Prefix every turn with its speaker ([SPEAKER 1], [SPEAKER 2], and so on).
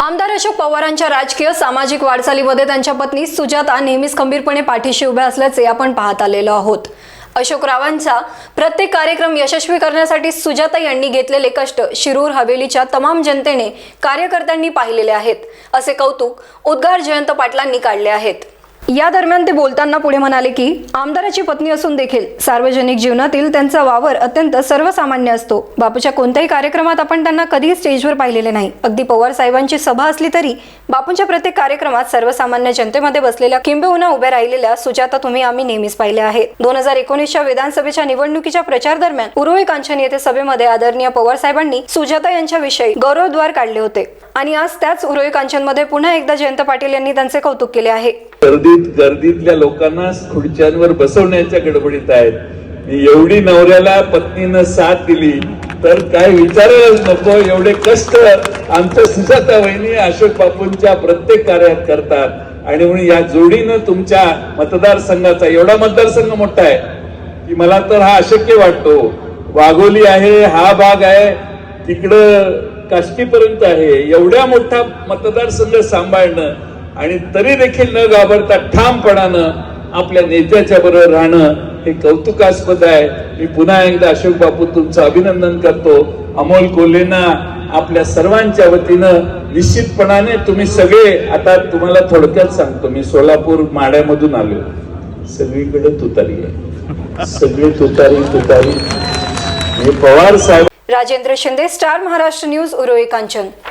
[SPEAKER 1] आमदार अशोक पवारांच्या राजकीय सामाजिक वाटचालीमध्ये त्यांच्या पत्नी सुजाता नेहमीच खंबीरपणे पाठीशी उभ्या असल्याचे आपण पाहत आलेलो आहोत. अशोक रावांचा प्रत्येक कार्यक्रम यशस्वी करण्यासाठी सुजाता यांनी घेतलेले कष्ट शिरूर हवेलीच्या तमाम जनतेने कार्यकर्त्यांनी पाहिलेले आहेत असे कौतुक उद्गार जयंत पाटलांनी काढले आहेत. या दरम्यान ते बोलताना पुढे म्हणाले की आमदाराची पत्नी असून देखील सार्वजनिक जीवनातील त्यांचा वावर अत्यंत सर्वसामान्य असतो. बापूच्या कोणत्याही कार्यक्रमात आपण त्यांना कधीही स्टेजवर पाहिलेले नाही. अगदी पवार साहेबांची सभा असली तरी बापूंच्या प्रत्येक कार्यक्रमात सर्वसामान्य जनतेमध्ये बसलेल्या किंबहुना उभ्या राहिलेल्या सुजाता तुम्ही आम्ही नेहमीच पाहिले आहेत दोन हजार एकोणीसच्या विधानसभेच्या निवडणुकीच्या प्रचार दरम्यान उर्वी कांचन येथे सभेमध्ये आदरणीय पवार साहेबांनी सुजाता यांच्याविषयी गौरवद्वार काढले होते. आणि आज त्याच उरुळी कांचनमध्ये पुन्हा एकदा जयंत पाटील यांनी त्यांचे कौतुक केले आहे.
[SPEAKER 2] गर्दीत गर्दीतल्या लोकांना खुर्च्यांवर बसवण्याच्या गडबडीत आहेत. एवढी नवऱ्याला पत्नीनं साथ दिली तर काय विचारायलाच नको एवढे कष्ट आमच्या सुजाता वहिनी अशोक बापूंच्या प्रत्येक कार्यात करतात. आणि म्हणून या जोडीनं तुमच्या मतदारसंघाचा एवढा मतदारसंघ मोठा आहे की मला तर हा अशक्य वाटतो. वाघोली आहे हा भाग आहे तिकडं काष्टीपर्यंत आहे. एवढ्या मोठा मतदारसंघ सांभाळणं आणि तरी देखील न घाबरता ठामपणानं आपल्या नेत्याच्या बरोबर राहणं हे कौतुकास्पद आहे. मी पुन्हा एकदा अशोक बापू तुमचं अभिनंदन करतो. अमोल कोल्हेंना आपल्या सर्वांच्या वतीनं निश्चितपणाने तुम्ही सगळे आता तुम्हाला थोडक्यात सांगतो मी सोलापूर माड्यामधून आलो. सगळीकडे तुतारी आहे. सगळी तुतारी तुतारी. हे पवार साहेब
[SPEAKER 1] राजेंद्र शिंदे स्टार महाराष्ट्र न्यूज उरोई कांचन.